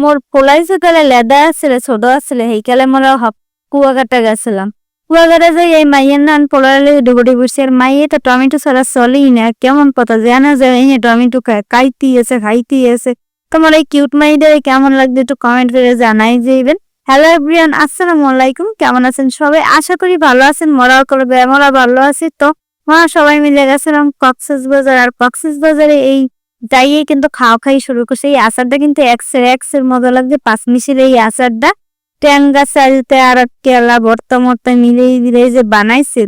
মোর পোলাইছে কালে লেদা আসলে ছোট আসলে সেইকালে মোরা কুয়াকাটা গেছিলাম। কুয়াকাটা যাই এই মাইয়ের নান পোলালে ডুবুডি বুঝছে আর মাইয়ে তো টমেটো ছাড়া চলেই না, কেমন কথা জানা যায়, এই টমেটো খাইতেই আছে খাইতেই আছে। তোমার এই কিউট মাইডে কেমন লাগবে একটু কমেন্ট করে জানাই যাইবেন হ্যালো এভরিয়ান আসসালামু আলাইকুম, কেমন আছেন সবাই? আশা করি ভালো আছেন মরাও করবে আমরা ভালো আছি। তো মা সবাই মিলে গেছিলাম কক্সেস বাজার, আর কক্সেস বাজারে এই যাইয়ে কিন্তু খাওয়া খাই শুরু করছে। এই আচারটা কিন্তু এক্সের এক্সের মজা লাগছে, পাঁচ মিশির এই আচারটা। ট্যাং গাছ আলতে আর কেলা ভর্তা মর্তা দিলে যে বানাইছে।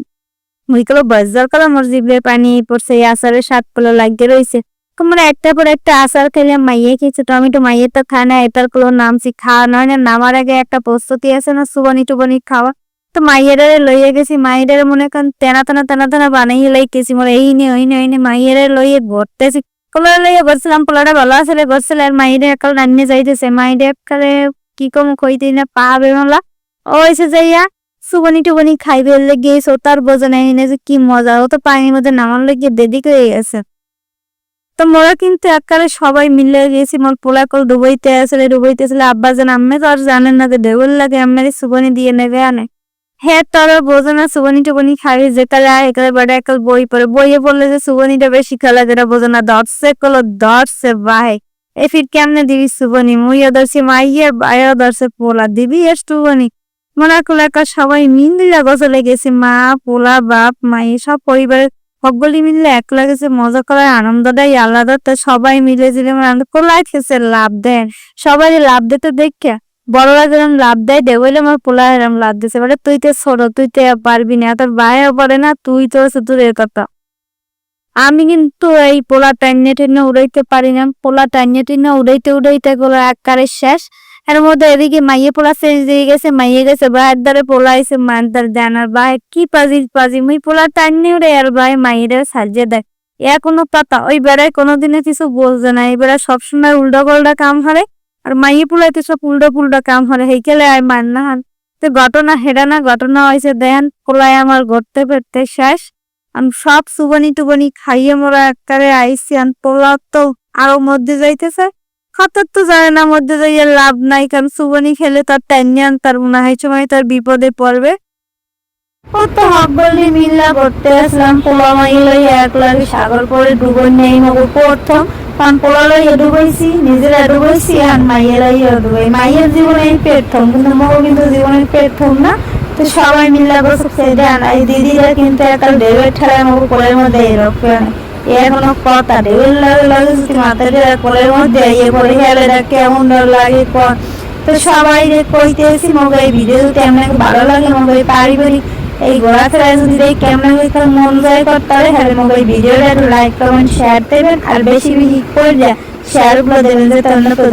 ওইগুলো বাজার করা মোর জিভে পানি পড়ছে, এই আচারের স্বাদগুলো লাগিয়ে রয়েছে তোমরা একটা পর একটা আচার খেলে মাইয়ে খেয়েছে, টমেটো মাইয়ে তো খায় না, এটার কোনো নামছি খাওয়া নয় না? নামার আগে একটা প্রস্তুতি আছে না, সুবনি টুবনি খাওয়া? তো মাইয়েরারে লইয়ে গেছি মাইয়েরারে মনে করেন তেনা তেনা তেনা তেনা বানাই লাই গেছি মোর এই নে, ওই নে ওই নে। মাইয়েরে লইয়ে ঘুরতেছি পোলা লইয়ে ঘুরছিলাম পোলাটা ভালো আসলে ঘুরছিল আর মাইরে একাল রান্নে যাইতেছে মাইরে একালে কি কম কইতে না পা বেরোলা ওইসে যাইয়া সুবনি টুবনি খাইবে লেগে সোতার বোঝে এনে যে কি মজা ও তো পানির মধ্যে নামার লেগে দেদিক হয়ে গেছে তো মোরা কিন্তু এককালে সবাই মিলে গেছি মোর পোলা কল ডুবইতে আসলে ডুবইতে আসলে আব্বা জান আম্মে তো আর জানেন না যে ঢেউল লাগে আম্মের সুবনি দিয়ে নেবে আনে হ্যাঁ তোরা বোঝে না সুবনি টুবনি খাবি যেকালে একালে বড় একাল বই পড়ে। বইয়ে পড়লে যে সুবনিটা বেশি খেলা যেটা বোঝে না, দর্শে কলো, দর্শে বাহে। এ ফির কেমনে দিবি সুবনি? মুইও দর্শি মাইয়ের বাইও দর্শে পোলা। দিবি এর সুবনি? মনে করলে একা সবাই মিলিয়া গোসলে গেছি, মা, পোলা, বাপ, মাই, সব পরিবারের সকলি মিললে এক লাগেছে মজা করার আনন্দটাই আলাদা। তো সবাই মিলে জিলে আনন্দ কোলায় খেছে লাভ দেন সবাই লাভ দিতে দেখে বড়রা যেরকম লাভ দেয় দে বলে আমার পোলা এরম লাভ দিছে। বলে, তুই তো ছোট, তুই তো পারবি না, তোর বাইরে পড়ে না, তুই তো দূরের কথা। আমি কিন্তু এই পোলা টাইনে টেনে উড়াইতে পারি না। পোলা টাইনে টেনে উড়াইতে উড়াইতে গুলো একবারে শেষ। এর মধ্যে এদিকে মাইয়ে পোলা চেঞ্জ দিয়ে গেছে, মাইয়ে গেছে, ভাইয়ের দ্বারে পোলা আইছে, মায়ের দ্বারে দেন আর ভাই, কি পাজি পাজি, মুই পোলা টাইনে উড়ে আর ভাই মাইয়ের সাজিয়ে দেয় এ কোনো পাতা, ওই বেড়ায় কোনোদিনে কিছু বলছে না, এই সবসময় উল্টা পাল্টা কাম হারে। আর মাইয়ে পোলাইতে সব উল্টা পুল্টো কাম হলে হেইকেলে আয় মান না হান। তো ঘটনা হেড়ানা ঘটনা হয়েছে দেন, পোলাই আমার ঘটতে ফেরতে শেষ। আমি সব সুবনি টুবনি খাইয়ে মোরা একবারে আইসি আন পোলা তো আরও মধ্যে যাইতেছে। খাতার তো জানে না মধ্যে যাইয়ে লাভ নাই, কারণ সুবনি খেলে তার টাইনিয়ান তার মনে হয় সময় তার বিপদে পড়বে। ও তো হকবলি মিল্লা করতে আসলাম, পোলা এক সাগর পরে ডুবন নেই হব প্রথম। পোলা লই ডুবাইছি, নিজেরা ডুবাইছি, আর মাইয়ের লই ডুবাই। মাইয়ের জীবনে প্রথম, কিন্তু মগো কিন্তু জীবনের প্রথম না। তো সবাই মিল্লা বসে সেটা আনাই দিদিরা কিন্তু একটা ঠেলায় কোলের মধ্যে এরকম এখনও কথা ডেবের লাগে লাগে মাথাটা কোলের মধ্যে ইয়ে করে হেলে কেমন লাগে তো সবাই কইতেছি মগো ভিডিও যদি ভালো লাগে মগো পারিবারিক এই ঘোরাফেরা যদি কেমন হইতে মন জয় করতে হবে। হ্যাঁ মোবাইল ওই ভিডিওটা লাইক কমেন্ট শেয়ার দেবেন। আর বেশি বেশি করে শেয়ারগুলো দেবেন, যাতে অন্য কেউ